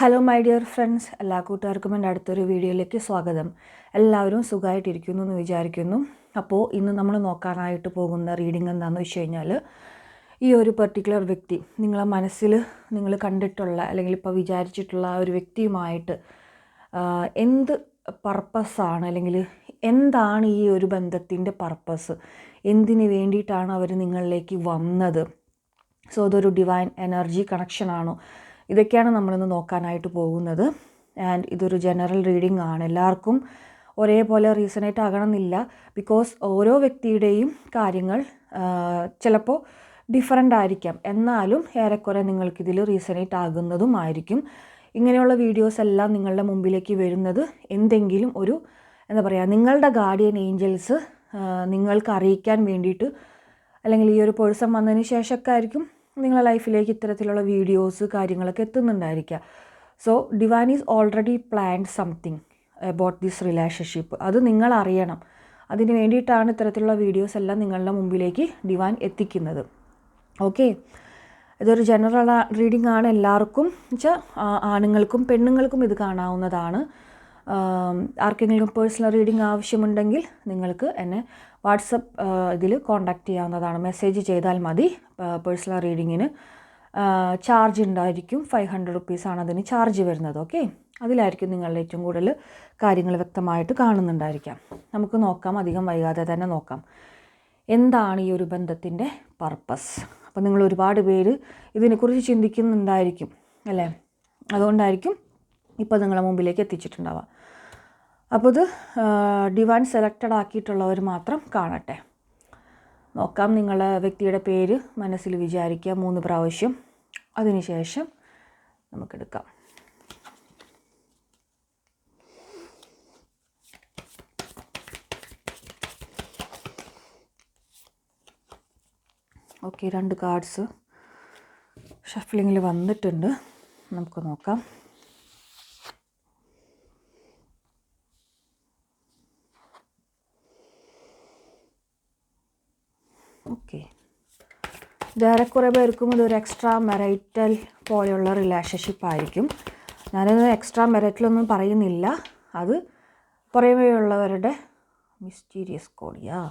Hello my dear friends എല്ലാ കൂട്ടുകാർക്കും എന്റെ അടുത്തൊരു വീഡിയോയിലേക്ക് സ്വാഗതം. എല്ലാവരും സുഖമായിട്ടിരിക്കുന്നു എന്ന് വിചാരിക്കുന്നു. അപ്പോൾ ഇന്ന് നമ്മൾ നോക്കാനായിട്ട് പോകുന്ന റീഡിംഗ് എന്താണെന്ന് വെച്ച് കഴിഞ്ഞാൽ ഈ ഒരു പെർട്ടിക്കുലർ വ്യക്തി നിങ്ങളെ മനസ്സിൽ നിങ്ങൾ കണ്ടിട്ടുള്ള അല്ലെങ്കിൽ ഇപ്പോൾ വിചാരിച്ചിട്ടുള്ള ആ ഒരു വ്യക്തിയുമായിട്ട് എന്ത് പർപ്പസാണ് അല്ലെങ്കിൽ എന്താണ് ഈ ഒരു ബന്ധത്തിന്റെ പർപ്പസ് എന്തിനു വേണ്ടിയിട്ടാണ് അവർ നിങ്ങളിലേക്ക് വന്നത്? സോ അതൊരു ഡിവൈൻ എനർജി കണക്ഷൻ ആണോ? ഇതൊക്കെയാണ് നമ്മളിന്ന് നോക്കാനായിട്ട് പോകുന്നത്. ആൻഡ് ഇതൊരു ജനറൽ റീഡിംഗ് ആണ്. എല്ലാവർക്കും ഒരേപോലെ റീസണേറ്റ് ആകണമെന്നില്ല. ബിക്കോസ് ഓരോ വ്യക്തിയുടെയും കാര്യങ്ങൾ ചിലപ്പോൾ ഡിഫറന്റ് ആയിരിക്കാം. എന്നാലും ഏറെക്കുറെ നിങ്ങൾക്കിതിൽ റീസണേറ്റ് ആകുന്നതും ആയിരിക്കും. ഇങ്ങനെയുള്ള വീഡിയോസ് എല്ലാം നിങ്ങളുടെ മുമ്പിലേക്ക് വരുന്നത് എന്തെങ്കിലും ഒരു എന്താ പറയുക നിങ്ങളുടെ ഗാർഡിയൻ ഏഞ്ചൽസ് നിങ്ങൾക്ക് അറിയിക്കാൻ വേണ്ടിയിട്ട് അല്ലെങ്കിൽ ഈ ഒരു പേഴ്സൺ വന്നതിന് ശേഷമൊക്കെ ആയിരിക്കും നിങ്ങളുടെ ലൈഫിലേക്ക് ഇത്തരത്തിലുള്ള വീഡിയോസ് കാര്യങ്ങളൊക്കെ എത്തുന്നുണ്ടായിരിക്കുക so divine is already planned something about this relationship അത് നിങ്ങൾ അറിയണം. അതിന് വേണ്ടിയിട്ടാണ് ഇത്തരത്തിലുള്ള വീഡിയോസ് എല്ലാം നിങ്ങളുടെ മുമ്പിലേക്ക് ദിവാൻ എത്തിക്കുന്നത്. ഓക്കെ ഇതൊരു ജനറൽ റീഡിംഗ് ആണ് എല്ലാവർക്കും. വെച്ചാൽ ആണുങ്ങൾക്കും പെണ്ണുങ്ങൾക്കും ഇത് കാണാവുന്നതാണ്. ആർക്കെങ്കിലും പേഴ്സണൽ റീഡിംഗ് ആവശ്യമുണ്ടെങ്കിൽ നിങ്ങൾക്ക് എന്നെ വാട്സപ്പ് ഇതിൽ കോൺടാക്റ്റ് ചെയ്യാവുന്നതാണ്. മെസ്സേജ് ചെയ്താൽ മതി പേഴ്സണൽ റീഡിങ്ങിന് ചാർജ് ഉണ്ടായിരിക്കും. ഫൈവ് ഹൺഡ്രഡ് റുപ്പീസാണ് അതിന് ചാർജ് വരുന്നത് ഓക്കെ അതിലായിരിക്കും നിങ്ങളുടെ ഏറ്റവും കൂടുതൽ കാര്യങ്ങൾ വ്യക്തമായിട്ട് കാണുന്നുണ്ടായിരിക്കാം. നമുക്ക് നോക്കാം അധികം വൈകാതെ തന്നെ നോക്കാം. എന്താണ് ഈ ഒരു ബന്ധത്തിന്റെ പർപ്പസ് അപ്പോൾ നിങ്ങൾ ഒരുപാട് പേര് ഇതിനെക്കുറിച്ച് ചിന്തിക്കുന്നുണ്ടായിരിക്കും അല്ലേ? അതുകൊണ്ടായിരിക്കും ഇപ്പോൾ നിങ്ങളുടെ മുമ്പിലേക്ക് എത്തിച്ചിട്ടുണ്ടാവുക. അപ്പോൾ ഇത് ഡിവൈൻ സെലക്റ്റഡ് ആക്കിയിട്ടുള്ളവർ മാത്രം കാണട്ടെ. നോക്കാം നിങ്ങളെ വ്യക്തിയുടെ പേര് മനസ്സിൽ വിചാരിക്കുക മൂന്ന് പ്രാവശ്യം. അതിനുശേഷം നമുക്കെടുക്കാം. ഓക്കെ രണ്ട് കാർഡ്സ് ഷഫ്ലിങ്ങിൽ വന്നിട്ടുണ്ട്. നമുക്ക് നോക്കാം ഓക്കെ ഇതേറെക്കുറെ പേർക്കും ഇതൊരു എക്സ്ട്രാ മെറൈറ്റൽ പോലെയുള്ള റിലേഷൻഷിപ്പ് ആയിരിക്കും. ഞാനത് എക്സ്ട്രാ മെറൈറ്റലൊന്നും പറയുന്നില്ല. അത് പുറമേയുള്ളവരുടെ മിസ്റ്റീരിയസ് കോളിയാ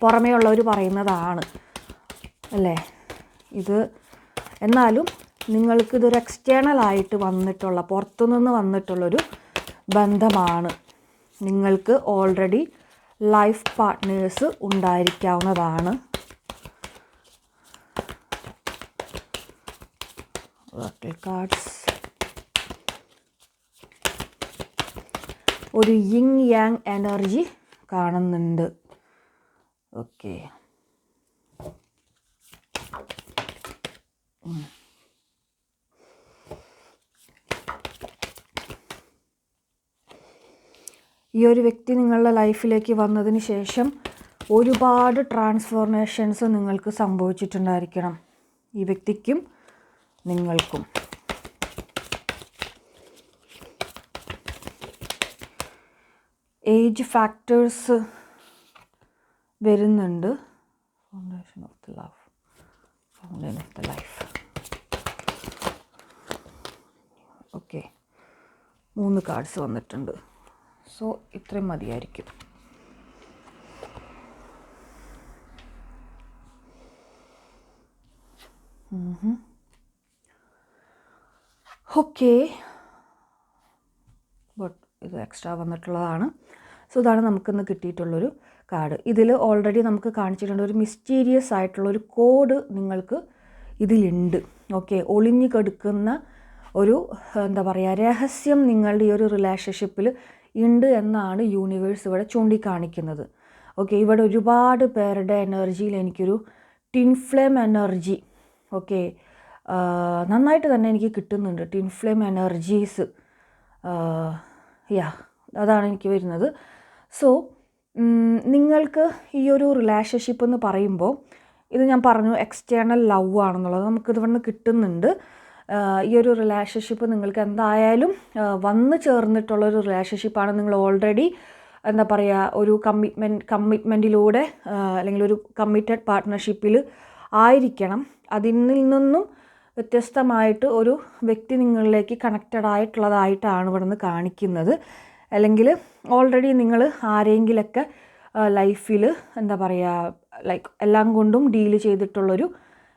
പുറമേ ഉള്ളവർ പറയുന്നതാണ്. അല്ലേ? ഇത് എന്നാലും നിങ്ങൾക്ക് ഇതൊരു എക്സ്റ്റേണൽ ആയിട്ട് വന്നിട്ടുള്ള പുറത്തുനിന്ന് വന്നിട്ടുള്ളൊരു ബന്ധമാണ്. നിങ്ങൾക്ക് ഓൾറെഡി ലൈഫ് പാർട്ട്നേഴ്സ് ഉണ്ടായിരിക്കാവുന്നതാണ്. കാർഡ്സ് ഒരു യിങ് യാങ് എനർജി കാണുന്നുണ്ട്. ഓക്കെ ഈ ഒരു വ്യക്തി നിങ്ങളുടെ ലൈഫിലേക്ക് വന്നതിന് ശേഷം ഒരുപാട് ട്രാൻസ്ഫോർമേഷൻസ് നിങ്ങൾക്ക് സംഭവിച്ചിട്ടുണ്ടായിരിക്കണം. ഈ വ്യക്തിക്കും നിങ്ങൾക്കും. ഏജ് ഫാക്ടേഴ്സ് വരുന്നുണ്ട്. Foundation of the love foundation of the life okay മൂന്ന് കാർഡ്സ് വന്നിട്ടുണ്ട്. സോ ഇത്രയും മതിയായിരിക്കും. ഓക്കെ. ബട്ട് ഇത് എക്സ്ട്രാ വന്നിട്ടുള്ളതാണ്. സോ ഇതാണ് നമുക്കിന്ന് കിട്ടിയിട്ടുള്ളൊരു കാർഡ്. ഇതിൽ ഓൾറെഡി നമുക്ക് കാണിച്ചിട്ടുണ്ട് ഒരു മിസ്റ്റീരിയസ് ആയിട്ടുള്ളൊരു കോഡ് നിങ്ങൾക്ക് ഇതിലുണ്ട്. ഓക്കെ. ഒളിഞ്ഞു കെടുക്കുന്ന ഒരു എന്താ പറയുക രഹസ്യം നിങ്ങളുടെ ഈ ഒരു റിലേഷൻഷിപ്പിൽ ഉണ്ട് എന്നാണ് യൂണിവേഴ്സ് ഇവിടെ ചൂണ്ടിക്കാണിക്കുന്നത്. ഓക്കെ ഇവിടെ ഒരുപാട് പേരുടെ എനർജിയിൽ എനിക്കൊരു ടിൻഫ്ലെയിം എനർജി ഓക്കെ നന്നായിട്ട് തന്നെ എനിക്ക് കിട്ടുന്നുണ്ട്. ടിൻഫ്ലെയിം എനർജീസ് യാ അതാണ് എനിക്ക് വരുന്നത്. സോ നിങ്ങൾക്ക് ഈ ഒരു റിലേഷൻഷിപ്പ് എന്ന് പറയുമ്പോൾ ഇത് ഞാൻ പറഞ്ഞു എക്സ്റ്റേണൽ ലവ് ആണെന്നുള്ളത് നമുക്കിത് ഇവിടുന്ന് കിട്ടുന്നുണ്ട്. ഈ ഒരു റിലേഷൻഷിപ്പ് നിങ്ങൾക്ക് എന്തായാലും വന്നു ചേർന്നിട്ടുള്ളൊരു റിലേഷൻഷിപ്പാണ് നിങ്ങൾ ഓൾറെഡി എന്താ പറയുക ഒരു കമ്മിറ്റ്മെന്റ് കമ്മിറ്റ്മെന്റിലൂടെ അല്ലെങ്കിൽ ഒരു കമ്മിറ്റഡ് പാർട്ട്ണർഷിപ്പിൽ ആയിരിക്കണം. അതിൽ നിന്നും വ്യത്യസ്തമായിട്ട് ഒരു വ്യക്തി നിങ്ങളിലേക്ക് കണക്റ്റഡ് ആയിട്ടുള്ളതായിട്ടാണ് ഇവിടെ നിന്ന് കാണിക്കുന്നത്. അല്ലെങ്കിൽ ഓൾറെഡി നിങ്ങൾ ആരെങ്കിലൊക്കെ ലൈഫിൽ എന്താ പറയുക ലൈക്ക് എല്ലാം കൊണ്ടും ഡീൽ ചെയ്തിട്ടുള്ളൊരു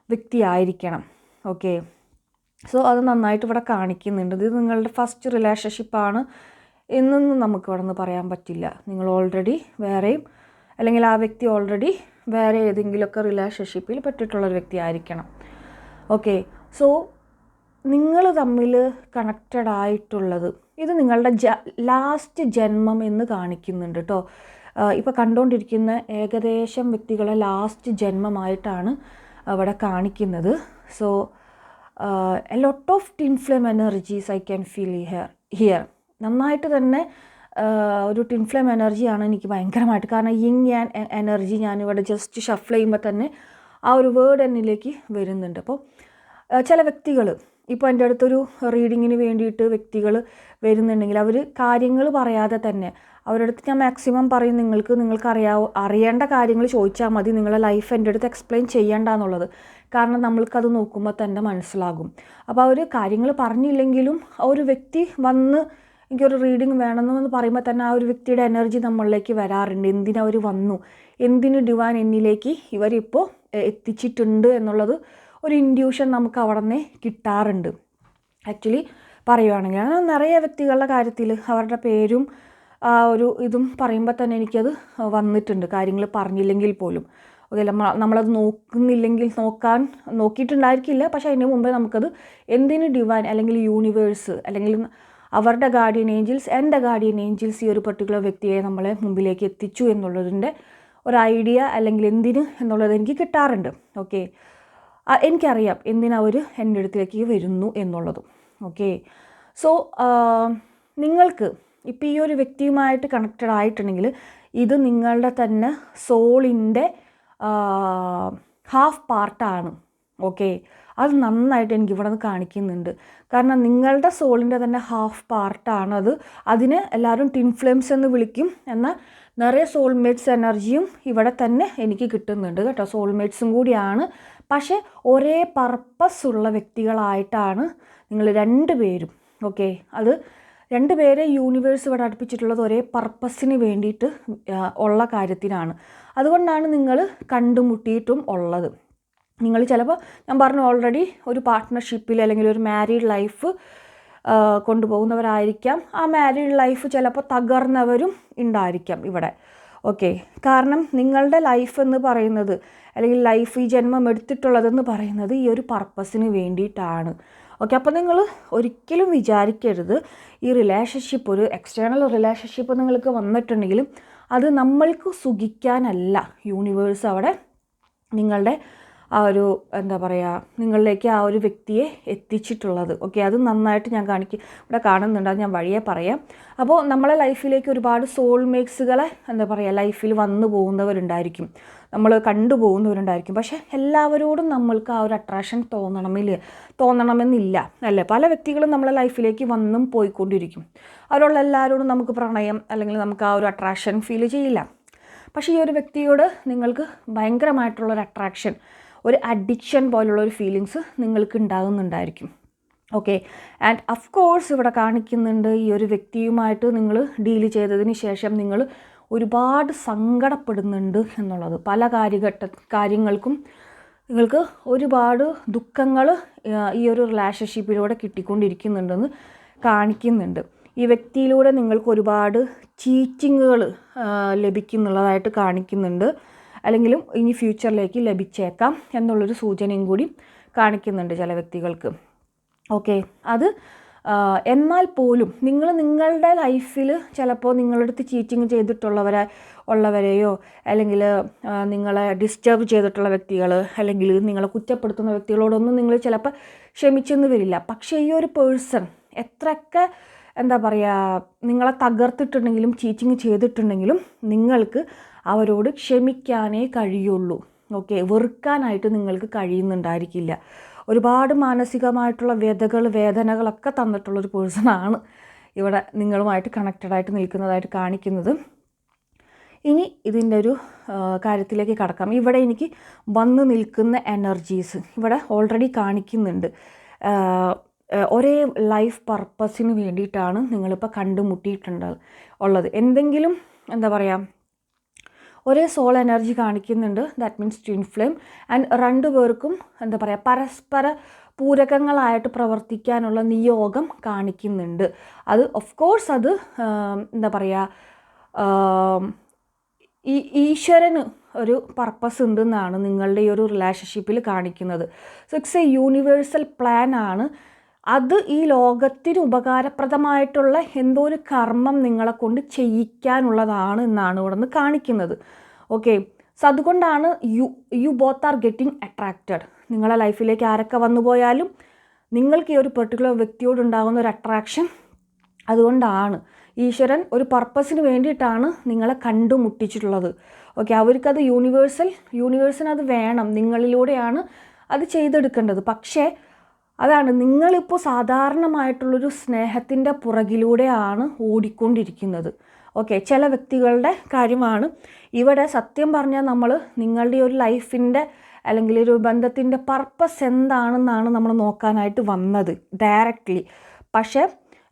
വ്യക്തിയായിരിക്കണം. ഓക്കെ സോ അത് നന്നായിട്ട് ഇവിടെ കാണിക്കുന്നുണ്ട്. ഇത് നിങ്ങളുടെ ഫസ്റ്റ് റിലേഷൻഷിപ്പാണ് എന്നൊന്നും നമുക്ക് ഇവിടെ നിന്ന് പറയാൻ പറ്റില്ല. നിങ്ങൾ ഓൾറെഡി വേറെയും അല്ലെങ്കിൽ ആ വ്യക്തി ഓൾറെഡി വേറെ ഏതെങ്കിലുമൊക്കെ റിലേഷൻഷിപ്പിൽ പെട്ടിട്ടുള്ളൊരു വ്യക്തി ആയിരിക്കണം. ഓക്കെ സോ നിങ്ങൾ തമ്മിൽ കണക്റ്റഡ് ആയിട്ടുള്ളത് ഇത് നിങ്ങളുടെ ജ ലാസ്റ്റ് ജന്മം എന്ന് കാണിക്കുന്നുണ്ട് കേട്ടോ ഇപ്പോൾ കണ്ടുകൊണ്ടിരിക്കുന്ന ഏകദേശം വ്യക്തികളെ ലാസ്റ്റ് ജന്മമായിട്ടാണ് അവിടെ കാണിക്കുന്നത്. So a lot of twin flame energies I can feel here here നന്നായിട്ട് തന്നെ ഒരു ടിൻ ഫ്ലെയിം എനർജിയാണ് എനിക്ക് ഭയങ്കരമായിട്ട്. കാരണം യിങ് ആൻഡ് എനർജി ഞാനിവിടെ ജസ്റ്റ് ഷഫിൾ ചെയ്യുമ്പോൾ തന്നെ ആ ഒരു വേർഡ് എന്നിലേക്ക് വരുന്നുണ്ട്. അപ്പോൾ ചില വ്യക്തികൾ ഇപ്പോൾ എന്റെ അടുത്തൊരു റീഡിങ്ങിന് വേണ്ടിയിട്ട് വ്യക്തികൾ വരുന്നുണ്ടെങ്കിൽ അവർ കാര്യങ്ങൾ പറയാതെ തന്നെ അവരുടെ അടുത്ത് ഞാൻ മാക്സിമം പറയും നിങ്ങൾക്ക് നിങ്ങൾക്ക് അറിയാവോ അറിയേണ്ട കാര്യങ്ങൾ ചോദിച്ചാൽ മതി നിങ്ങളുടെ ലൈഫ് എന്റെ അടുത്ത് എക്സ്പ്ലെയിൻ ചെയ്യേണ്ട എന്നുള്ളത്. കാരണം നമ്മൾക്കത് നോക്കുമ്പോൾ തന്നെ മനസ്സിലാകും. അപ്പോൾ അവർ കാര്യങ്ങൾ പറഞ്ഞില്ലെങ്കിലും ആ ഒരു വ്യക്തി വന്ന് എനിക്കൊരു റീഡിങ് വേണമെന്ന് പറയുമ്പോൾ തന്നെ ആ ഒരു വ്യക്തിയുടെ എനർജി നമ്മളിലേക്ക് വരാറുണ്ട്. എന്തിനവർ വന്നു? എന്തിനു ഡിവാൻ എന്നിലേക്ക് ഇവരിപ്പോൾ എത്തിച്ചിട്ടുണ്ട് എന്നുള്ളത് ഒരു ഇൻഡ്യൂഷൻ നമുക്ക് അവിടെ നിന്ന് കിട്ടാറുണ്ട്. ആക്ച്വലി പറയുവാണെങ്കിൽ അങ്ങനെ നിറയെ വ്യക്തികളുടെ കാര്യത്തിൽ അവരുടെ പേരും ആ ഒരു ഇതും പറയുമ്പോൾ തന്നെ എനിക്കത് വന്നിട്ടുണ്ട്. കാര്യങ്ങൾ പറഞ്ഞില്ലെങ്കിൽ പോലും. ഓക്കെ നമ്മളത് നോക്കുന്നില്ലെങ്കിൽ നോക്കാൻ നോക്കിയിട്ടുണ്ടായിരിക്കില്ല. പക്ഷേ അതിന് മുമ്പേ നമുക്കത് എന്തിന് ഡിവൈൻ അല്ലെങ്കിൽ യൂണിവേഴ്സ് അല്ലെങ്കിൽ അവരുടെ ഗാർഡിയൻ ഏഞ്ചൽസ് എന്റെ ഗാർഡിയൻ ഏഞ്ചൽസ് ഈ ഒരു പെർട്ടിക്കുലർ വ്യക്തിയെ നമ്മളെ മുമ്പിലേക്ക് എത്തിച്ചു എന്നുള്ളതിന്റെ ഒരു ഐഡിയ അല്ലെങ്കിൽ എന്തിന് എന്നുള്ളത് എനിക്ക് കിട്ടാറുണ്ട്. ഓക്കെ എനിക്കറിയാം എന്തിനവർ എന്റെ അടുത്തേക്ക് വരുന്നു എന്നുള്ളതും. ഓക്കെ സോ നിങ്ങൾക്ക് ഇപ്പോൾ ഈ ഒരു വ്യക്തിയുമായിട്ട് കണക്റ്റഡ് ആയിട്ടുണ്ടെങ്കിൽ ഇത് നിങ്ങളുടെ തന്നെ സോളിന്റെ ഹാഫ് പാർട്ടാണ് ഓക്കെ അത് നന്നായിട്ട് എനിക്ക് ഇവിടെ നിന്ന് കാണിക്കുന്നുണ്ട്. കാരണം നിങ്ങളുടെ സോളിന്റെ തന്നെ ഹാഫ് പാർട്ടാണ് അത്. അതിനെ എല്ലാവരും ടിൻ ഫ്ലെയിംസ് എന്ന് വിളിക്കും. എന്നാൽ നിറയെ സോൾമേറ്റ്സ് എനർജിയും ഇവിടെ തന്നെ എനിക്ക് കിട്ടുന്നുണ്ട് കേട്ടോ. സോൾമേറ്റ്സും കൂടിയാണ്. പക്ഷേ ഒരേ പർപ്പസ് ഉള്ള വ്യക്തികളായിട്ടാണ് നിങ്ങൾ രണ്ട് പേരും ഓക്കെ അത് രണ്ട് പേരെ യൂണിവേഴ്സ് ഇവിടെ അടുപ്പിച്ചിട്ടുള്ളത് ഒരേ പർപ്പസിന് വേണ്ടിയിട്ട് ഉള്ള കാര്യത്തിനാണ്. അതുകൊണ്ടാണ് നിങ്ങൾ കണ്ടുമുട്ടിയിട്ടും ഉള്ളത്. നിങ്ങൾ ചിലപ്പോൾ ഞാൻ പറഞ്ഞു ഓൾറെഡി ഒരു പാർട്ട്ണർഷിപ്പിൽ അല്ലെങ്കിൽ ഒരു മാരീഡ് ലൈഫ് കൊണ്ടുപോകുന്നവരായിരിക്കാം. ആ മാരീഡ് ലൈഫ് ചിലപ്പോൾ തകർന്നവരും ഉണ്ടായിരിക്കാം ഇവിടെ. ഓക്കെ കാരണം നിങ്ങളുടെ ലൈഫ് എന്ന് പറയുന്നത് അല്ലെങ്കിൽ ലൈഫ് ഈ ജന്മം എടുത്തിട്ടുള്ളതെന്ന് പറയുന്നത് ഈ ഒരു പർപ്പസിന് വേണ്ടിയിട്ടാണ്. ഓക്കെ അപ്പോൾ നിങ്ങൾ ഒരിക്കലും വിചാരിക്കരുത് ഈ റിലേഷൻഷിപ്പ് ഒരു എക്സ്റ്റേണൽ റിലേഷൻഷിപ്പ് നിങ്ങൾക്ക് വന്നിട്ടുണ്ടെങ്കിലും അത് നമ്മൾക്ക് സുഖിക്കാനല്ല. യൂണിവേഴ്സ് അവിടെ നിങ്ങളുടെ ആ ഒരു എന്താ പറയുക നിങ്ങളിലേക്ക് ആ ഒരു വ്യക്തിയെ എത്തിച്ചിട്ടുള്ളത്. ഓക്കെ അത് നന്നായിട്ട് ഞാൻ കാണിക്കും ഇവിടെ കാണുന്നുണ്ട് അത് ഞാൻ വഴിയെ പറയാം. അപ്പോൾ നമ്മളെ ലൈഫിലേക്ക് ഒരുപാട് സോൾമേക്സുകളെ എന്താ പറയുക ലൈഫിൽ വന്നു പോകുന്നവരുണ്ടായിരിക്കും. നമ്മൾ കണ്ടുപോകുന്നവരുണ്ടായിരിക്കും പക്ഷേ എല്ലാവരോടും നമ്മൾക്ക് ആ ഒരു അട്രാക്ഷൻ തോന്നണമില്ല. തോന്നണമെന്നില്ല. അല്ലേ? പല വ്യക്തികളും നമ്മളെ ലൈഫിലേക്ക് വന്നും പോയിക്കൊണ്ടിരിക്കും. അവരുള്ള എല്ലാവരോടും നമുക്ക് പ്രണയം അല്ലെങ്കിൽ നമുക്ക് ആ ഒരു അട്രാക്ഷൻ ഫീൽ ചെയ്യില്ല. പക്ഷേ ഈ ഒരു വ്യക്തിയോട് നിങ്ങൾക്ക് ഭയങ്കരമായിട്ടുള്ളൊരു അട്രാക്ഷൻ ഒരു അഡിക്ഷൻ പോലുള്ള ഒരു ഫീലിങ്സ് നിങ്ങൾക്ക് ഉണ്ടാകുന്നുണ്ടായിരിക്കും. ഓക്കെ ആൻഡ് അഫ് കോഴ്സ് ഇവിടെ കാണിക്കുന്നുണ്ട് ഈ ഒരു വ്യക്തിയുമായിട്ട് നിങ്ങൾ ഡീൽ ചെയ്തതിന് ശേഷം നിങ്ങൾ ഒരുപാട് സങ്കടപ്പെടുന്നുണ്ട് എന്നുള്ളത്. പല കാര്യഘട്ട കാര്യങ്ങൾക്കും നിങ്ങൾക്ക് ഒരുപാട് ദുഃഖങ്ങൾ ഈ ഒരു റിലേഷൻഷിപ്പിലൂടെ കിട്ടിക്കൊണ്ടിരിക്കുന്നുണ്ടെന്ന് കാണിക്കുന്നുണ്ട്. ഈ വ്യക്തിയിലൂടെ നിങ്ങൾക്ക് ഒരുപാട് ചീറ്റിങ്ങുകൾ ലഭിക്കുന്നുള്ളതായിട്ട് കാണിക്കുന്നുണ്ട്. അല്ലെങ്കിലും ഇനി ഫ്യൂച്ചറിലേക്ക് ലഭിച്ചേക്കാം എന്നുള്ളൊരു സൂചനയും കൂടി കാണിക്കുന്നുണ്ട് ചില വ്യക്തികൾക്ക്. ഓക്കെ അത് എന്നാൽ പോലും നിങ്ങൾ നിങ്ങളുടെ ലൈഫിൽ ചിലപ്പോൾ നിങ്ങളുടെ അടുത്ത് ചീറ്റിങ് ചെയ്തിട്ടുള്ളവരെ ഉള്ളവരെയോ അല്ലെങ്കിൽ നിങ്ങളെ ഡിസ്റ്റർബ് ചെയ്തിട്ടുള്ള വ്യക്തികൾ അല്ലെങ്കിൽ നിങ്ങളെ കുറ്റപ്പെടുത്തുന്ന വ്യക്തികളോടൊന്നും നിങ്ങൾ ചിലപ്പോൾ ക്ഷമിച്ചെന്ന് വരില്ല. പക്ഷേ ഈ ഒരു പേഴ്സൺ എത്രയൊക്കെ എന്താ പറയുക നിങ്ങളെ തകർത്തിട്ടുണ്ടെങ്കിലും ചീറ്റിങ് ചെയ്തിട്ടുണ്ടെങ്കിലും നിങ്ങൾക്ക് അവരോട് ക്ഷമിക്കാനേ കഴിയുള്ളൂ. ഓക്കെ വെറുക്കാനായിട്ട് നിങ്ങൾക്ക് കഴിയുന്നുണ്ടായിരിക്കില്ല. ഒരുപാട് മാനസികമായിട്ടുള്ള വ്യതകൾ വേദനകളൊക്കെ തന്നിട്ടുള്ളൊരു പേഴ്സണാണ് ഇവിടെ നിങ്ങളുമായിട്ട് കണക്റ്റഡ് ആയിട്ട് നിൽക്കുന്നതായിട്ട് കാണിക്കുന്നത്. ഇനി ഇതിന്റെ ഒരു കാര്യത്തിലേക്ക് കടക്കാം. ഇവിടെ എനിക്ക് വന്ന് നിൽക്കുന്ന എനർജീസ് ഇവിടെ ഓൾറെഡി കാണിക്കുന്നുണ്ട്. ഒരേ ലൈഫ് പർപ്പസിന് വേണ്ടിയിട്ടാണ് നിങ്ങളിപ്പോൾ കണ്ടുമുട്ടിയിട്ടുണ്ട് ഉള്ളത്. എന്തെങ്കിലും എന്താ പറയുക ഒരേ സോൾ എനർജി കാണിക്കുന്നുണ്ട്. That means twin flame and രണ്ടു പേർക്കും എന്താ പറയുക പരസ്പര പൂരകങ്ങളായിട്ട് പ്രവർത്തിക്കാനുള്ള നിയോഗം കാണിക്കുന്നുണ്ട്. അത് ഓഫ് കോഴ്സ് അത് എന്താ പറയുക ഈ ഈശ്വരന് ഒരു പർപ്പസ് ഉണ്ടെന്നാണ് നിങ്ങളുടെ ഈ ഒരു റിലേഷൻഷിപ്പിൽ കാണിക്കുന്നത്. So it's a universal plan ആണ്. അത് ഈ ലോകത്തിന് ഉപകാരപ്രദമായിട്ടുള്ള എന്തോ ഒരു കർമ്മം നിങ്ങളെ കൊണ്ട് ചെയ്യിക്കാനുള്ളതാണ് എന്നാണ് ഇവിടെ നിന്ന് കാണിക്കുന്നത്. ഓക്കെ സോ അതുകൊണ്ടാണ് you you both are getting attracted നിങ്ങളെ ലൈഫിലേക്ക് ആരൊക്കെ വന്നു പോയാലും നിങ്ങൾക്ക് ഈ ഒരു പെർട്ടിക്കുലർ വ്യക്തിയോട് ഉണ്ടാകുന്ന ഒരു അട്രാക്ഷൻ അതുകൊണ്ടാണ്. ഈശ്വരൻ ഒരു പർപ്പസിന് വേണ്ടിയിട്ടാണ് നിങ്ങളെ കണ്ടുമുട്ടിച്ചിട്ടുള്ളത്. ഓക്കെ അവർക്കത് യൂണിവേഴ്സൽ യൂണിവേഴ്സിന് അത് വേണം. നിങ്ങളിലൂടെയാണ് അത് ചെയ്തെടുക്കേണ്ടത്. പക്ഷേ അതാണ് നിങ്ങളിപ്പോൾ സാധാരണമായിട്ടുള്ളൊരു സ്നേഹത്തിന്റെ പുറകിലൂടെയാണ് ഓടിക്കൊണ്ടിരിക്കുന്നത്. ഓക്കെ ചില വ്യക്തികളുടെ കാര്യമാണ്. ഇവിടെ സത്യം പറഞ്ഞാൽ നമ്മൾ നിങ്ങളുടെ ഒരു ലൈഫിന്റെ അല്ലെങ്കിൽ ഒരു ബന്ധത്തിന്റെ പർപ്പസ് എന്താണെന്നാണ് നമ്മൾ നോക്കാനായിട്ട് വന്നത് ഡയറക്റ്റ്ലി പക്ഷേ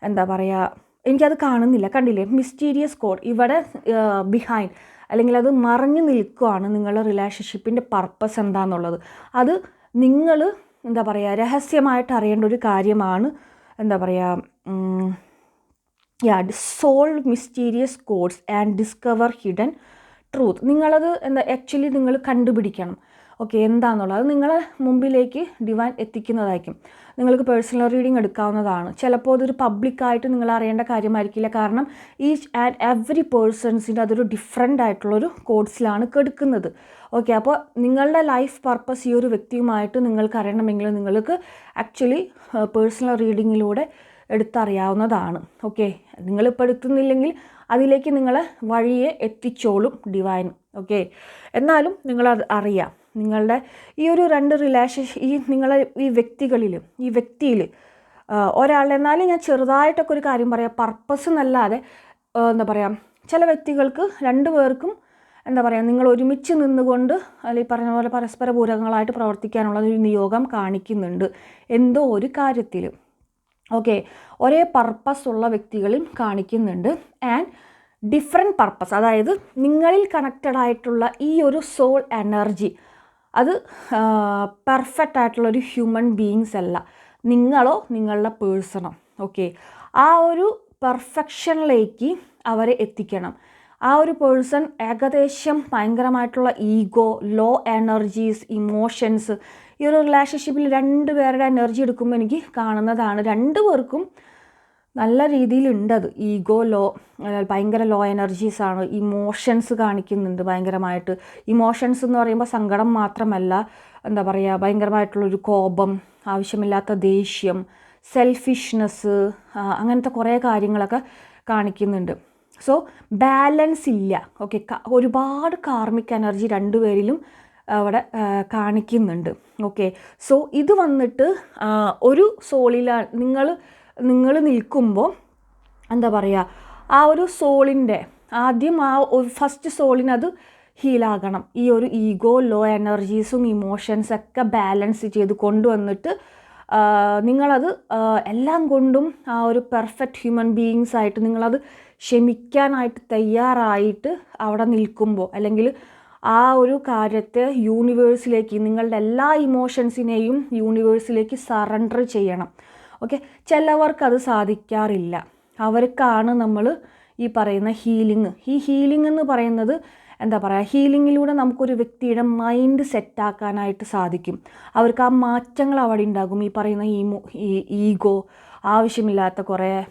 എന്താ പറയുക എനിക്കത് കാണുന്നില്ല. കണ്ടില്ലേ? മിസ്റ്റീരിയസ് കോഡ് ഇവിടെ ബിഹൈൻഡ് അല്ലെങ്കിൽ അത് മറഞ്ഞു നിൽക്കുകയാണ് നിങ്ങളുടെ റിലേഷൻഷിപ്പിന്റെ പർപ്പസ് എന്താണെന്നുള്ളത് അത് നിങ്ങൾ എന്താ പറയുക രഹസ്യമായിട്ട് അറിയേണ്ട ഒരു കാര്യമാണ് എന്താ പറയുക yeah solve mysterious codes and discover hidden truth നിങ്ങളത് എന്താ ആക്ച്വലി നിങ്ങൾ കണ്ടുപിടിക്കണം. ഓക്കെ എന്താണെന്നുള്ളത് അത് നിങ്ങളെ മുമ്പിലേക്ക് ഡിവൈൻ എത്തിക്കുന്നതായിരിക്കും. നിങ്ങൾക്ക് പേഴ്സണൽ റീഡിംഗ് എടുക്കാവുന്നതാണ്. ചിലപ്പോൾ അതൊരു പബ്ലിക്കായിട്ട് നിങ്ങൾ അറിയേണ്ട കാര്യമായിരിക്കില്ല. കാരണം ഈച്ച് ആൻഡ് എവറി പേഴ്സൺസിന്റെ അതൊരു ഡിഫറെന്റ് ആയിട്ടുള്ളൊരു കോഡ്സിലാണ് കെടുക്കുന്നത്. ഓക്കെ അപ്പോൾ നിങ്ങളുടെ ലൈഫ് പർപ്പസ് ഈ ഒരു വ്യക്തിയുമായിട്ട് നിങ്ങൾക്ക് അറിയണമെങ്കിൽ നിങ്ങൾക്ക് ആക്ച്വലി പേഴ്സണൽ റീഡിങ്ങിലൂടെ എടുത്തറിയാവുന്നതാണ്. ഓക്കെ നിങ്ങളിപ്പോൾ എടുക്കുന്നില്ലെങ്കിൽ അതിലേക്ക് നിങ്ങൾ വഴിയെ എത്തിച്ചോളും ഡിവൈൻ ഓക്കെ എന്നാലും നിങ്ങളത് അറിയാം. നിങ്ങളുടെ ഈ ഒരു രണ്ട് റിലേഷൻഷിപ്പ് ഈ നിങ്ങളെ ഈ വ്യക്തികളിൽ ഈ വ്യക്തിയിൽ ഒരാൾ എന്നാലും ഞാൻ ചെറുതായിട്ടൊക്കെ ഒരു കാര്യം പറയാം. പർപ്പസ് എന്നല്ലാതെ എന്താ പറയുക ചില വ്യക്തികൾക്ക് രണ്ടു പേർക്കും എന്താ പറയുക നിങ്ങൾ ഒരുമിച്ച് നിന്നുകൊണ്ട് അല്ലെങ്കിൽ പറഞ്ഞ പോലെ പരസ്പര പൂരകങ്ങളായിട്ട് പ്രവർത്തിക്കാനുള്ള ഒരു നിയോഗം കാണിക്കുന്നുണ്ട്. എന്തോ ഒരു കാര്യത്തിൽ ഓക്കെ. ഒരേ പർപ്പസ് ഉള്ള വ്യക്തികളും കാണിക്കുന്നുണ്ട്. ആൻഡ് ഡിഫറെന്റ് പർപ്പസ് അതായത് നിങ്ങളിൽ കണക്റ്റഡ് ആയിട്ടുള്ള ഈ ഒരു സോൾ എനർജി അത് പെർഫെക്റ്റ് ആയിട്ടുള്ള ഒരു ഹ്യൂമൻ ബീയിങ്സ് അല്ല. നിങ്ങളോ നിങ്ങളുടെ പേഴ്സണോ ഓക്കെ. ആ ഒരു പെർഫെക്ഷനിലേക്ക് അവരെ എത്തിക്കണം. ആ ഒരു പേഴ്സൺ ഏകദേശം ഭയങ്കരമായിട്ടുള്ള ഈഗോ ലോ എനർജീസ് ഇമോഷൻസ് ഈ ഒരു റിലേഷൻഷിപ്പിൽ രണ്ട് പേരുടെ എനർജി എടുക്കുമ്പോൾ എനിക്ക് കാണുന്നതാണ്. രണ്ട് പേർക്കും നല്ല രീതിയിലുണ്ടത് ഈഗോ ലോ ഭയങ്കര ലോ എനർജീസ് ആണ്. ഇമോഷൻസ് കാണിക്കുന്നുണ്ട് ഭയങ്കരമായിട്ട്. ഇമോഷൻസ് എന്ന് പറയുമ്പോൾ സങ്കടം മാത്രമല്ല എന്താ പറയുക ഭയങ്കരമായിട്ടുള്ളൊരു കോപം ആവശ്യമില്ലാത്ത ദേഷ്യം സെൽഫിഷ്നെസ് അങ്ങനത്തെ കുറേ കാര്യങ്ങളൊക്കെ കാണിക്കുന്നുണ്ട്. സോ ബാലൻസ് ഇല്ല. ഓക്കെ ഒരുപാട് കാർമിക് എനർജി രണ്ടുപേരിലും അവിടെ കാണിക്കുന്നുണ്ട്. ഓക്കെ സോ ഇത് വന്നിട്ട് ഒരു സോളിലാണ് നിങ്ങൾ നിങ്ങൾ നിൽക്കുമ്പോൾ എന്താ പറയുക ആ ഒരു സോളിന്റെ ആദ്യം ആ ഫസ്റ്റ് സോളിനത് ഹീലാകണം ഈ ഒരു ഈഗോ ലോ എനർജീസും ഇമോഷൻസൊക്കെ ബാലൻസ് ചെയ്ത് കൊണ്ടുവന്നിട്ട് നിങ്ങളത് എല്ലാം കൊണ്ടും ആ ഒരു പെർഫെക്റ്റ് ഹ്യൂമൻ ബീയിങ്സ് ആയിട്ട് നിങ്ങളത് ക്ഷമിക്കാനായിട്ട് തയ്യാറായിട്ട് അവിടെ നിൽക്കുമ്പോൾ അല്ലെങ്കിൽ ആ ഒരു കാര്യത്തെ യൂണിവേഴ്സിലേക്ക് നിങ്ങളുടെ എല്ലാ ഇമോഷൻസിനെയും യൂണിവേഴ്സിലേക്ക് സറണ്ടർ ചെയ്യണം. ഓക്കെ ചിലവർക്ക് അത് സാധിക്കാറില്ല. അവർക്കാണ് നമ്മൾ ഈ പറയുന്ന ഹീലിംഗ് ഈ ഹീലിംഗ് എന്ന് പറയുന്നത് എന്താ പറയുക? ഹീലിങ്ങിലൂടെ നമുക്കൊരു വ്യക്തിയുടെ മൈൻഡ് സെറ്റാക്കാനായിട്ട് സാധിക്കും. അവർക്ക് ആ മാറ്റങ്ങൾ അവിടെ ഉണ്ടാകും. ഈ പറയുന്ന ഈ ഈഗോ ആവശ്യമില്ലാത്ത കുറേ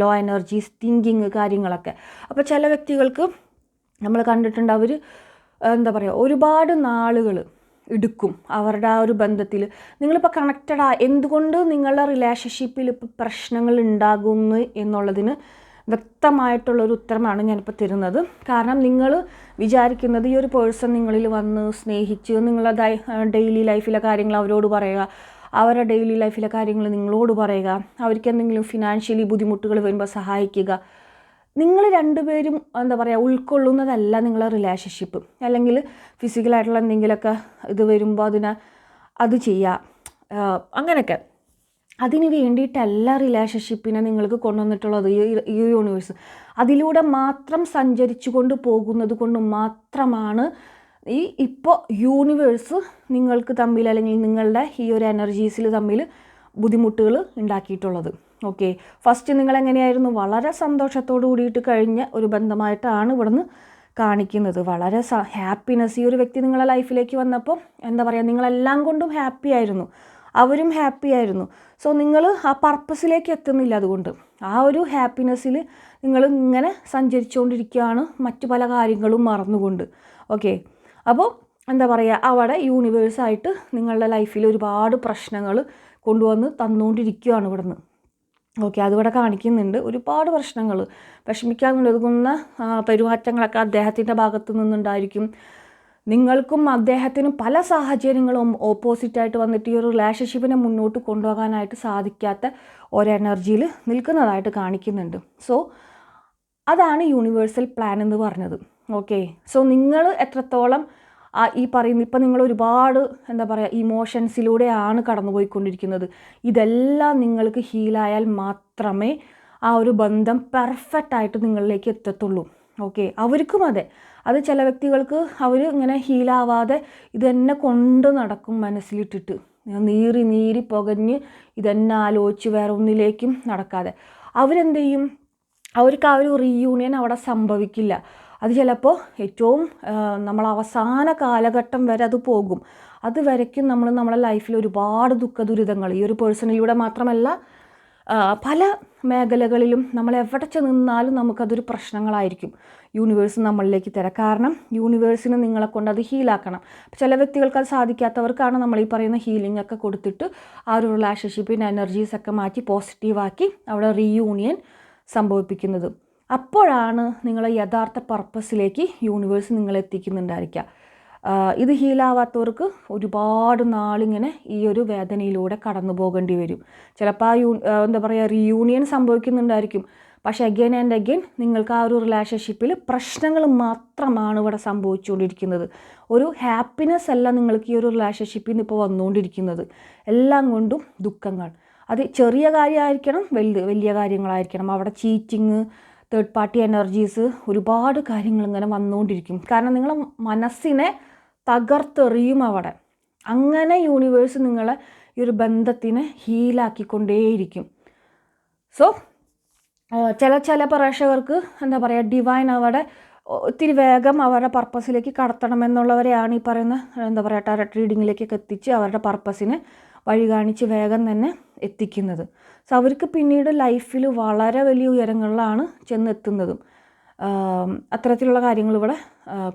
ലോ എനർജീസ് തിങ്കിങ് കാര്യങ്ങളൊക്കെ. അപ്പോൾ ചില വ്യക്തികൾക്ക് നമ്മൾ കണ്ടിട്ടുണ്ട് അവർ എന്താ പറയുക ഒരുപാട് നാളുകൾ എടുക്കും അവരുടെ ആ ഒരു ബന്ധത്തിൽ നിങ്ങളിപ്പോൾ കണക്റ്റഡ് ആ എന്തുകൊണ്ട് നിങ്ങളുടെ റിലേഷൻഷിപ്പിൽ ഇപ്പോൾ പ്രശ്നങ്ങൾ ഉണ്ടാകുന്നു എന്നുള്ളതിന് വ്യക്തമായിട്ടുള്ളൊരു ഉത്തരമാണ് ഞാനിപ്പോൾ തരുന്നത്. കാരണം നിങ്ങൾ വിചാരിക്കുന്നത് ഈ ഒരു പേഴ്സൺ നിങ്ങളിൽ വന്ന് സ്നേഹിച്ച് നിങ്ങളുടെ ഡെയിലി ലൈഫിലെ കാര്യങ്ങൾ അവരോട് പറയുക അവരുടെ ഡെയിലി ലൈഫിലെ കാര്യങ്ങൾ നിങ്ങളോട് പറയുക. അവർക്ക് എന്തെങ്കിലും ഫിനാൻഷ്യലി ബുദ്ധിമുട്ടുകൾ വരുമ്പോൾ സഹായിക്കുക. നിങ്ങൾ രണ്ടുപേരും എന്താ പറയുക ഉൾക്കൊള്ളുന്നതല്ല നിങ്ങളെ റിലേഷൻഷിപ്പ് അല്ലെങ്കിൽ ഫിസിക്കലായിട്ടുള്ള എന്തെങ്കിലുമൊക്കെ ഇത് വരുമ്പോൾ അതിനെ അത് ചെയ്യുക. അങ്ങനെയൊക്കെ. അതിന് വേണ്ടിയിട്ടല്ല റിലേഷൻഷിപ്പിനെ നിങ്ങൾക്ക് കൊണ്ടുവന്നിട്ടുള്ളത് ഈ യൂണിവേഴ്സ് അതിലൂടെ മാത്രം സഞ്ചരിച്ചു കൊണ്ട് പോകുന്നത് കൊണ്ട് മാത്രമാണ് ഈ ഇപ്പോൾ യൂണിവേഴ്സ് നിങ്ങൾക്ക് തമ്മിൽ അല്ലെങ്കിൽ നിങ്ങളുടെ ഈ ഒരു എനർജീസിൽ തമ്മിൽ ബുദ്ധിമുട്ടുകൾ ഉണ്ടാക്കിയിട്ടുള്ളത്. ഓക്കെ ഫസ്റ്റ് നിങ്ങൾ എങ്ങനെയായിരുന്നു? വളരെ സന്തോഷത്തോടു കൂടിയിട്ട് കഴിഞ്ഞ ഒരു ബന്ധമായിട്ടാണ് ഇവിടുന്ന് കാണിക്കുന്നത്. വളരെ ഹാപ്പിനെസ് ഈ ഒരു വ്യക്തി നിങ്ങളെ ലൈഫിലേക്ക് വന്നപ്പോൾ എന്താ പറയുക നിങ്ങളെല്ലാം കൊണ്ടും ഹാപ്പി ആയിരുന്നു. അവരും ഹാപ്പി ആയിരുന്നു. സോ നിങ്ങൾ ആ പർപ്പസിലേക്ക് എത്തുന്നില്ല അതുകൊണ്ട്. ആ ഒരു ഹാപ്പിനെസ്സിൽ നിങ്ങൾ ഇങ്ങനെ സഞ്ചരിച്ചുകൊണ്ടിരിക്കുകയാണ് മറ്റു പല കാര്യങ്ങളും മറന്നുകൊണ്ട്. ഓക്കെ അപ്പോൾ എന്താ പറയുക അവിടെ യൂണിവേഴ്സായിട്ട് നിങ്ങളുടെ ലൈഫിൽ ഒരുപാട് പ്രശ്നങ്ങൾ കൊണ്ടുവന്ന് തന്നുകൊണ്ടിരിക്കുകയാണ് ഇവിടുന്ന്. ഓക്കെ അതിവിടെ കാണിക്കുന്നുണ്ട്. ഒരുപാട് പ്രശ്നങ്ങൾ. ആ, പെരുമാറ്റങ്ങളൊക്കെ അദ്ദേഹത്തിന്റെ ഭാഗത്തു നിന്നുണ്ടായിരിക്കും. നിങ്ങൾക്കും അദ്ദേഹത്തിനും പല സാഹചര്യങ്ങളും ഓപ്പോസിറ്റായിട്ട് വന്നിട്ട് ഈ ഒരു റിലേഷൻഷിപ്പിനെ മുന്നോട്ട് കൊണ്ടുപോകാനായിട്ട് സാധിക്കാത്ത ഒരു എനർജിയിൽ നിൽക്കുന്നതായിട്ട് കാണിക്കുന്നുണ്ട്. സോ അതാണ് യൂണിവേഴ്സൽ പ്ലാൻ എന്ന് പറഞ്ഞത്. ഓക്കെ സോ നിങ്ങൾ എത്രത്തോളം ഈ പറയുന്ന ഇപ്പം നിങ്ങൾ ഒരുപാട് എന്താ പറയുക ഇമോഷൻസിലൂടെയാണ് കടന്നുപോയിക്കൊണ്ടിരിക്കുന്നത്. ഇതെല്ലാം നിങ്ങൾക്ക് ഹീലായാൽ മാത്രമേ ആ ഒരു ബന്ധം പെർഫെക്റ്റ് ആയിട്ട് നിങ്ങളിലേക്ക് എത്തത്തുള്ളൂ. ഓക്കെ അവർക്കും അതെ. അത് ചില വ്യക്തികൾക്ക് അവർ ഇങ്ങനെ ഹീലാവാതെ ഇതെന്നെ കൊണ്ട് നടക്കും മനസ്സിലിട്ടിട്ട്. നീറി നീറി പുകഞ്ഞ് ഇതെന്നെ ആലോചിച്ച് വേറെ ഒന്നിലേക്കും നടക്കാതെ. അവരെന്ത് ചെയ്യും? അവർക്ക് ആ ഒരു റീയൂണിയൻ അവിടെ സംഭവിക്കില്ല. അത് ചിലപ്പോൾ ഏറ്റവും നമ്മൾ അവസാന കാലഘട്ടം വരെ അത് പോകും. അത് വരയ്ക്കും നമ്മൾ നമ്മുടെ ലൈഫിൽ ഒരുപാട് ദുഃഖ ദുരിതങ്ങൾ ഈ ഒരു പേഴ്സണിലൂടെ മാത്രമല്ല പല മേഖലകളിലും നമ്മൾ എവിടെ ചെന്നാലും നമുക്കതൊരു പ്രശ്നങ്ങളായിരിക്കും. യൂണിവേഴ്സ് നമ്മളിലേക്ക് തരാം. കാരണം യൂണിവേഴ്സിന് നിങ്ങളെ കൊണ്ട് അത് ഹീലാക്കണം. ചില വ്യക്തികൾക്ക് അത് സാധിക്കാത്തവർക്കാണ് നമ്മൾ ഈ പറയുന്ന ഹീലിംഗ് ഒക്കെ കൊടുത്തിട്ട് ആ ഒരു റിലേഷൻഷിപ്പിന്റെ എനർജീസ് ഒക്കെ മാറ്റി പോസിറ്റീവാക്കി അവിടെ റീയൂണിയൻ സംഭവിപ്പിക്കുന്നത്. അപ്പോഴാണ് നിങ്ങളെ യഥാർത്ഥ പർപ്പസിലേക്ക് യൂണിവേഴ്സ് നിങ്ങളെ എത്തിക്കുന്നുണ്ടായിരിക്കുക. ഇത് ഹീലാവാത്തവർക്ക് ഒരുപാട് നാളിങ്ങനെ ഈ ഒരു വേദനയിലൂടെ കടന്നു പോകേണ്ടി വരും. ചിലപ്പോൾ ആ യൂ എന്താ പറയുക റീയൂണിയൻ സംഭവിക്കുന്നുണ്ടായിരിക്കും. പക്ഷേ അഗെയിൻ ആൻഡ് അഗെയിൻ നിങ്ങൾക്ക് ആ ഒരു റിലേഷൻഷിപ്പിൽ പ്രശ്നങ്ങൾ മാത്രമാണ് ഇവിടെ സംഭവിച്ചുകൊണ്ടിരിക്കുന്നത്. ഒരു ഹാപ്പിനെസ് അല്ല നിങ്ങൾക്ക് ഈ ഒരു റിലേഷൻഷിപ്പിൽ നിന്ന് ഇപ്പോൾ വന്നുകൊണ്ടിരിക്കുന്നത്. എല്ലാം കൊണ്ടും ദുഃഖങ്ങൾ. അത് ചെറിയ കാര്യമായിരിക്കണം വലുത് വലിയ കാര്യങ്ങളായിരിക്കണം. അവിടെ ചീറ്റിങ് തേർഡ് പാർട്ടി എനർജീസ് ഒരുപാട് കാര്യങ്ങൾ ഇങ്ങനെ വന്നുകൊണ്ടിരിക്കും. കാരണം നിങ്ങൾ മനസ്സിനെ തകർത്തെറിയും അവിടെ. അങ്ങനെ യൂണിവേഴ്സ് നിങ്ങളെ ഈ ഒരു ബന്ധത്തിനെ ഹീലാക്കിക്കൊണ്ടേയിരിക്കും സോ ചില ചില പ്രേക്ഷകർക്ക് എന്താ പറയുക ഡിവൈൻ അവിടെ ഒത്തിരി വേഗം അവരുടെ പർപ്പസിലേക്ക് കടത്തണമെന്നുള്ളവരെയാണ് ഈ പറയുന്ന എന്താ പറയുക ടാരറ്റ് റീഡിങ്ങിലേക്കൊക്കെ എത്തിച്ച് അവരുടെ പർപ്പസിന് വഴി കാണിച്ച് വേഗം തന്നെ എത്തിക്കുന്നത്. സോ അവർക്ക് പിന്നീട് ലൈഫിൽ വളരെ വലിയ ഉയരങ്ങളിലാണ് ചെന്നെത്തുന്നതും. അത്തരത്തിലുള്ള കാര്യങ്ങൾ ഇവിടെ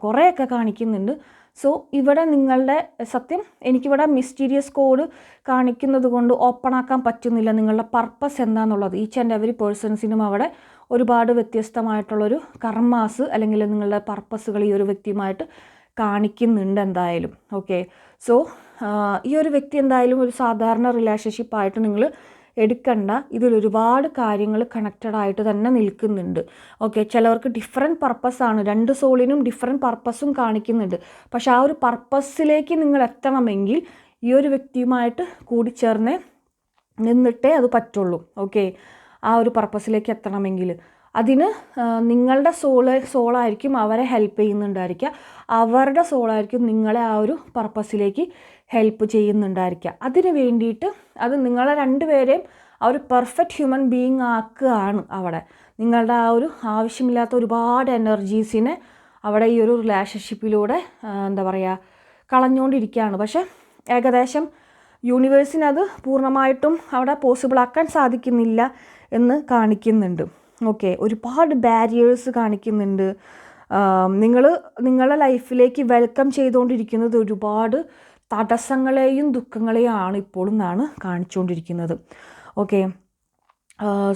കുറേയൊക്കെ കാണിക്കുന്നുണ്ട്. സോ ഇവിടെ നിങ്ങളുടെ സത്യം എനിക്കിവിടെ മിസ്റ്റീരിയസ് കോഡ് കാണിക്കുന്നത് കൊണ്ട് ഓപ്പൺ ആക്കാൻ പറ്റുന്നില്ല. നിങ്ങളുടെ പർപ്പസ് എന്താണെന്നുള്ളത് ഈച്ച് ആൻഡ് എവറി പേഴ്സൺസിനും അവിടെ ഒരുപാട് വ്യത്യസ്തമായിട്ടുള്ളൊരു കർമാസ് അല്ലെങ്കിൽ നിങ്ങളുടെ പർപ്പസുകൾ ഈ ഒരു വ്യക്തിയുമായിട്ട് കാണിക്കുന്നുണ്ട് എന്തായാലും. ഓക്കെ സോ ഈ ഒരു വ്യക്തി എന്തായാലും ഒരു സാധാരണ റിലേഷൻഷിപ്പായിട്ട് നിങ്ങൾ എടുക്കണ്ട. ഇതിൽ ഒരുപാട് കാര്യങ്ങൾ കണക്റ്റഡ് ആയിട്ട് തന്നെ നിൽക്കുന്നുണ്ട്. ഓക്കെ ചിലവർക്ക് ഡിഫറെന്റ് പർപ്പസാണ് രണ്ട് സോളിനും ഡിഫറെന്റ് പർപ്പസും കാണിക്കുന്നുണ്ട്. പക്ഷെ ആ ഒരു പർപ്പസിലേക്ക് നിങ്ങൾ എത്തണമെങ്കിൽ ഈ ഒരു വ്യക്തിയുമായിട്ട് കൂടിച്ചേർന്ന് നിന്നിട്ടേ അത് പറ്റുള്ളൂ. ഓക്കെ ആ ഒരു പർപ്പസിലേക്ക് എത്തണമെങ്കിൽ. അതിന് നിങ്ങളുടെ സോൾ സോളായിരിക്കും അവരെ ഹെൽപ്പ് ചെയ്യുന്നുണ്ടായിരിക്കുക. അവരുടെ സോളായിരിക്കും നിങ്ങളെ ആ ഒരു പർപ്പസിലേക്ക് ഹെൽപ്പ് ചെയ്യുന്നുണ്ടായിരിക്കുക അതിന് വേണ്ടിയിട്ട് അത് നിങ്ങളെ രണ്ടുപേരെയും ആ ഒരു പെർഫെക്റ്റ് ഹ്യൂമൻ ബീയിങ് ആക്കുകയാണ് അവിടെ. നിങ്ങളുടെ ആ ഒരു ആവശ്യമില്ലാത്ത ഒരുപാട് എനർജീസിനെ അവിടെ ഈ ഒരു റിലേഷൻഷിപ്പിലൂടെ എന്താ പറയുക കളഞ്ഞുകൊണ്ടിരിക്കുകയാണ്. പക്ഷേ ഏകദേശം യൂണിവേഴ്സിനത് പൂർണമായിട്ടും അവിടെ പോസിബിൾ ആക്കാൻ സാധിക്കുന്നില്ല എന്ന് കാണിക്കുന്നുണ്ട്. ഓക്കെ ഒരുപാട് ബാരിയേഴ്സ് കാണിക്കുന്നുണ്ട്. നിങ്ങൾ നിങ്ങളുടെ ലൈഫിലേക്ക് വെൽക്കം ചെയ്തുകൊണ്ടിരിക്കുന്നത് ഒരുപാട് തടസ്സങ്ങളെയും ദുഃഖങ്ങളെയും ആണ് ഇപ്പോഴും എന്നാണ് കാണിച്ചുകൊണ്ടിരിക്കുന്നത്. ഓക്കെ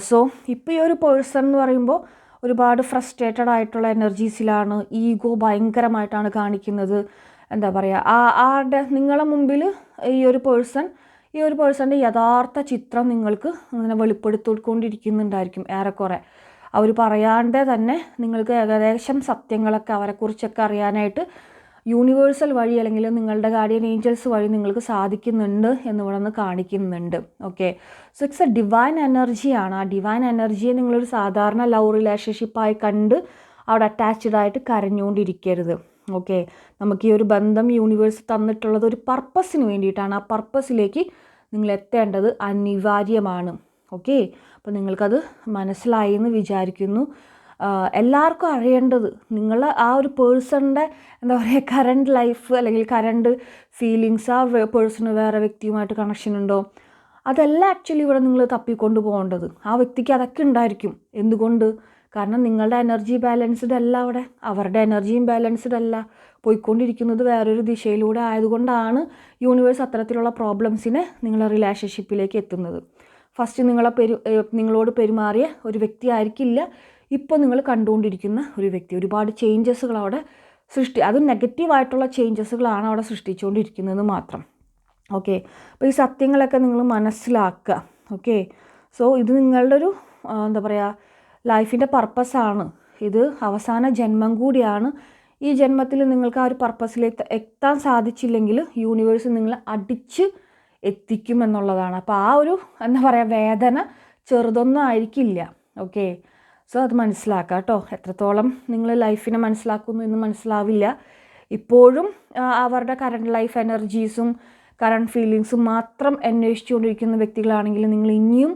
സോ ഇപ്പോൾ ഈ ഒരു പേഴ്സൺ എന്ന് പറയുമ്പോൾ ഒരുപാട് ഫ്രസ്ട്രേറ്റഡ് ആയിട്ടുള്ള എനർജീസിലാണ് ഈഗോ ഭയങ്കരമായിട്ടാണ് കാണിക്കുന്നത്. എന്താ പറയുക ആ ആരുടെ നിങ്ങളെ മുമ്പിൽ ഈ ഒരു പേഴ്സൺ ഈ ഒരു പേഴ്സന്റെ യഥാർത്ഥ ചിത്രം നിങ്ങൾക്ക് അങ്ങനെ വെളിപ്പെടുത്തിക്കൊണ്ടിരിക്കുന്നുണ്ടായിരിക്കും ഏറെക്കുറെ. അവർ പറയാണ്ട് തന്നെ നിങ്ങൾക്ക് ഏകദേശം സത്യങ്ങളൊക്കെ അവരെക്കുറിച്ചൊക്കെ അറിയാനായിട്ട് യൂണിവേഴ്സൽ വഴി അല്ലെങ്കിൽ നിങ്ങളുടെ ഗാർഡിയൻ ഏഞ്ചൽസ് വഴി നിങ്ങൾക്ക് സാധിക്കുന്നുണ്ട് എന്ന് ഇവിടെ നിന്ന് കാണിക്കുന്നുണ്ട്. Okay so it's a divine എനർജിയാണ് ആ ഡിവൈൻ എനർജിയെ നിങ്ങളൊരു സാധാരണ ലവ് റിലേഷൻഷിപ്പായി കണ്ട് അവിടെ അറ്റാച്ച്ഡ് ആയിട്ട് കരഞ്ഞുകൊണ്ടിരിക്കരുത്. ഓക്കെ നമുക്ക് ഈ ഒരു ബന്ധം യൂണിവേഴ്സ് തന്നിട്ടുള്ളത് ഒരു പർപ്പസിന് വേണ്ടിയിട്ടാണ്. ആ പർപ്പസിലേക്ക് നിങ്ങൾ എത്തേണ്ടത് അനിവാര്യമാണ്. ഓക്കെ അപ്പോൾ നിങ്ങൾക്കത് മനസ്സിലായി എന്ന് വിചാരിക്കുന്നു. എല്ലാവർക്കും അറിയേണ്ടത് നിങ്ങൾ ആ ഒരു പേഴ്സണിന്റെ എന്താ പറയുക കറണ്ട് ലൈഫ് അല്ലെങ്കിൽ കറണ്ട് ഫീലിങ്സ് ആ പേഴ്സണ് വേറെ വ്യക്തിയുമായിട്ട് കണക്ഷൻ ഉണ്ടോ? അതല്ല ആക്ച്വലി ഇവിടെ നിങ്ങൾ തപ്പിക്കൊണ്ട് പോകേണ്ടത്. ആ വ്യക്തിക്ക് അതൊക്കെ ഉണ്ടായിരിക്കും. എന്തുകൊണ്ട്? കാരണം നിങ്ങളുടെ എനർജി ബാലൻസ്ഡ് അല്ല അവിടെ. അവരുടെ എനർജിയും ബാലൻസ്ഡ് അല്ല. പോയിക്കൊണ്ടിരിക്കുന്നത് വേറൊരു ദിശയിലൂടെ ആയതുകൊണ്ടാണ് യൂണിവേഴ്സ് അത്തരത്തിലുള്ള പ്രോബ്ലംസിനെ നിങ്ങളെ റിലേഷൻഷിപ്പിലേക്ക് എത്തുന്നത്. ഫസ്റ്റ് നിങ്ങളെ പെരു നിങ്ങളോട് പെരുമാറിയ ഒരു വ്യക്തി ആയിരിക്കില്ല. ഇപ്പോൾ നിങ്ങൾ കണ്ടുകൊണ്ടിരിക്കുന്ന ഒരു വ്യക്തി ഒരുപാട് ചേഞ്ചസുകൾ അവിടെ സൃഷ്ടി അത് നെഗറ്റീവായിട്ടുള്ള ചേഞ്ചസുകളാണ് അവിടെ സൃഷ്ടിച്ചുകൊണ്ടിരിക്കുന്നത് മാത്രം. ഓക്കെ അപ്പോൾ ഈ സത്യങ്ങളൊക്കെ നിങ്ങൾ മനസ്സിലാക്കുക. ഓക്കെ സോ ഇത് നിങ്ങളുടെ ഒരു എന്താ പറയുക ലൈഫിന്റെ പർപ്പസാണ് ഇത് അവസാന ജന്മം കൂടിയാണ്. ഈ ജന്മത്തിൽ നിങ്ങൾക്ക് ആ ഒരു പർപ്പസിലേക്ക് എത്താൻ സാധിച്ചില്ലെങ്കിൽ യൂണിവേഴ്സ് നിങ്ങളെ അടിച്ച് എത്തിക്കും എന്നുള്ളതാണ്. അപ്പോൾ ആ ഒരു എന്താ പറയുക വേദന ചെറുതൊന്നും ആയിരിക്കില്ല. ഓക്കെ സോ അത് മനസ്സിലാക്കുക കേട്ടോ. എത്രത്തോളം നിങ്ങൾ ലൈഫിനെ മനസ്സിലാക്കുന്നു എന്ന് മനസ്സിലാവില്ല. ഇപ്പോഴും അവരുടെ കറണ്ട് ലൈഫ് എനർജീസും കറണ്ട് ഫീലിങ്സും മാത്രം അന്വേഷിച്ചുകൊണ്ടിരിക്കുന്ന വ്യക്തികളാണെങ്കിൽ നിങ്ങൾ ഇനിയും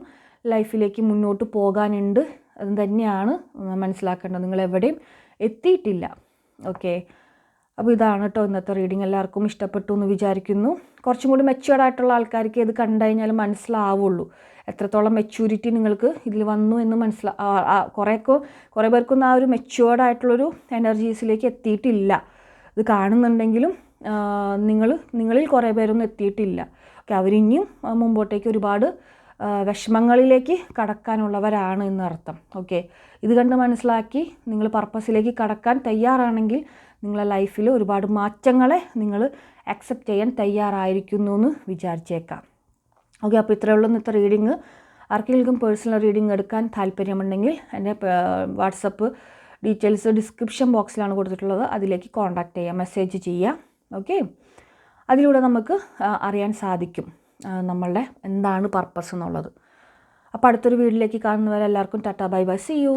ലൈഫിലേക്ക് മുന്നോട്ട് പോകാനുണ്ട്. അത് തന്നെയാണ് മനസ്സിലാക്കേണ്ടത്. നിങ്ങൾ എവിടെയും എത്തിയിട്ടില്ല. ഓക്കെ അപ്പോൾ ഇതാണ് കേട്ടോ ഇന്നത്തെ റീഡിങ് എല്ലാവർക്കും ഇഷ്ടപ്പെട്ടു എന്ന് വിചാരിക്കുന്നു. കുറച്ചും കൂടി മെച്ചുവേർഡ് ആയിട്ടുള്ള ആൾക്കാർക്ക് ഇത് കണ്ടു കഴിഞ്ഞാൽ മനസ്സിലാവുള്ളൂ. എത്രത്തോളം മെച്യൂരിറ്റി നിങ്ങൾക്ക് ഇതിൽ വന്നു എന്ന് മനസ്സിലാ കുറേയൊക്കെ കുറേ പേർക്കൊന്നും ആ ഒരു മെച്യൂർഡ് ആയിട്ടുള്ളൊരു എനർജീസിലേക്ക് എത്തിയിട്ടില്ല. ഇത് കാണുന്നുണ്ടെങ്കിലും നിങ്ങൾ നിങ്ങളിൽ കുറേ പേരൊന്നും എത്തിയിട്ടില്ല. ഓക്കെ അവരിനിയും മുമ്പോട്ടേക്ക് ഒരുപാട് വിഷമങ്ങളിലേക്ക് കടക്കാനുള്ളവരാണ് എന്നർത്ഥം. ഓക്കെ ഇത് കണ്ട് മനസ്സിലാക്കി നിങ്ങൾ പർപ്പസിലേക്ക് കടക്കാൻ തയ്യാറാണെങ്കിൽ നിങ്ങളെ ലൈഫിൽ ഒരുപാട് മാറ്റങ്ങളെ നിങ്ങൾ അക്സെപ്റ്റ് ചെയ്യാൻ തയ്യാറായിരിക്കുന്നു എന്ന് വിചാരിച്ചേക്കാം. ഓക്കെ അപ്പോൾ ഇത്രയേ ഉള്ളൂ ഇന്നത്തെ റീഡിങ് ആർക്കെങ്കിലും പേഴ്സണൽ റീഡിങ് എടുക്കാൻ താല്പര്യമുണ്ടെങ്കിൽ എന്റെ വാട്സപ്പ് ഡീറ്റെയിൽസ് ഡിസ്ക്രിപ്ഷൻ ബോക്സിലാണ് കൊടുത്തിട്ടുള്ളത്. അതിലേക്ക് കോൺടാക്ട് ചെയ്യാം മെസ്സേജ് ചെയ്യാം ഓക്കെ? അതിലൂടെ നമുക്ക് അറിയാൻ സാധിക്കും നമ്മളുടെ എന്താണ് പർപ്പസ് എന്നുള്ളത്. അപ്പോൾ അടുത്തൊരു വീഡിയോയിലേക്ക് കാണുന്നവരെല്ലാവർക്കും tata bye bye. See you